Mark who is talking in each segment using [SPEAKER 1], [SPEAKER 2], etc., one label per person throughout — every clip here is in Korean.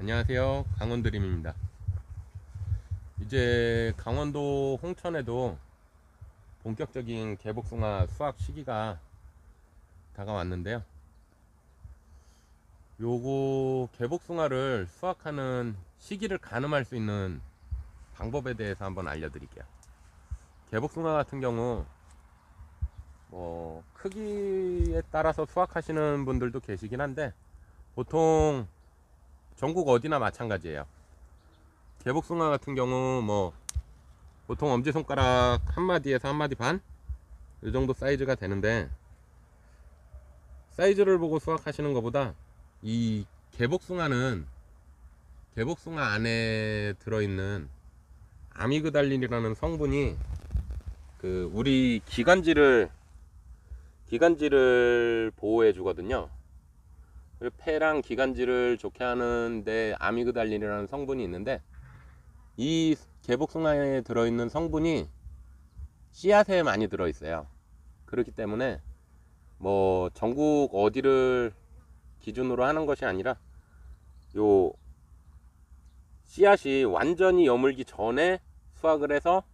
[SPEAKER 1] 안녕하세요. 강원드림입니다. 이제 강원도 홍천에도 본격적인 개복숭아 수확 시기가 다가왔는데요. 요거 개복숭아를 수확하는 시기를 가늠할 수 있는 방법에 대해서 한번 알려드릴게요. 개복숭아 같은 경우 뭐 크기에 따라서 수확하시는 분들도 계시긴 한데 보통 전국 어디나 마찬가지예요. 개복숭아 같은 경우 뭐 보통 엄지손가락 한 마디에서 한 마디 반 이 정도 사이즈가 되는데 사이즈를 보고 수확하시는 것보다 이 개복숭아는 개복숭아 안에 들어있는 아미그달린이라는 성분이 그 우리 기관지를 기관지를 보호해 주거든요. 그리고 폐랑 기관지를 좋게 하는데 아미그달린이라는 성분이 있는데 이 개복숭아에 들어있는 성분이 씨앗에 많이 들어있어요. 그렇기 때문에 뭐 전국 어디를 기준으로 하는 것이 아니라 요 씨앗이 완전히 여물기 전에 수확을 해서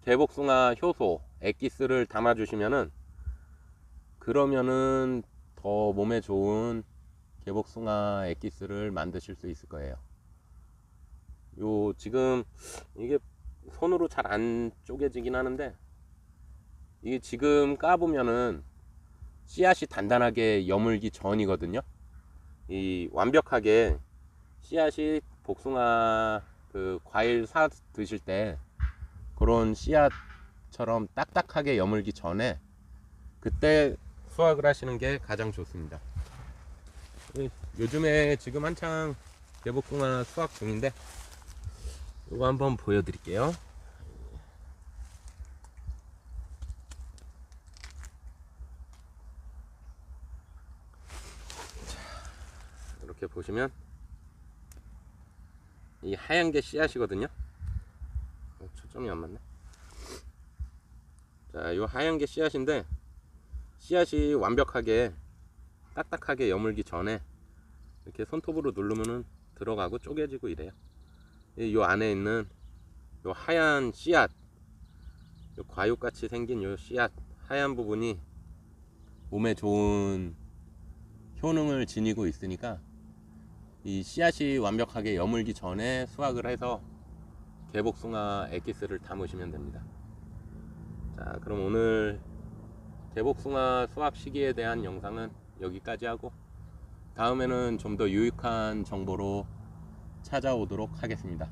[SPEAKER 1] 개복숭아 효소, 액기스를 담아 주시면은 그러면은 더 몸에 좋은 개복숭아 액기스를 만드실 수 있을 거예요. 요 지금 이게 손으로 잘 안 쪼개지긴 하는데 이게 지금 까보면은 씨앗이 단단하게 여물기 전이거든요. 이 완벽하게 씨앗이 복숭아 그 과일 사 드실 때 그런 씨앗처럼 딱딱하게 여물기 전에 그때 수확을 하시는 게 가장 좋습니다. 이- 요즘에 지금 한창 개복숭아 수확 중인데 이거 한번 보여드릴게요. 자, 이렇게 보시면 이 하얀 게 씨앗이거든요. 어, 초점이 안 맞네. 자, 이 하얀 게 씨앗인데 씨앗이 완벽하게 딱딱하게 여물기 전에 이렇게 손톱으로 누르면은 들어가고 쪼개지고 이래요. 이요 안에 있는 요 하얀 씨앗, 요 과육같이 생긴 요 씨앗 하얀 부분이 몸에 좋은 효능을 지니고 있으니까 이 씨앗이 완벽하게 여물기 전에 수확을 해서 개복숭아 액기스를 담으시면 됩니다. 자, 그럼 오늘 개복숭아 수확 시기에 대한 영상은 여기까지 하고 다음에는 좀 더 유익한 정보로 찾아오도록 하겠습니다.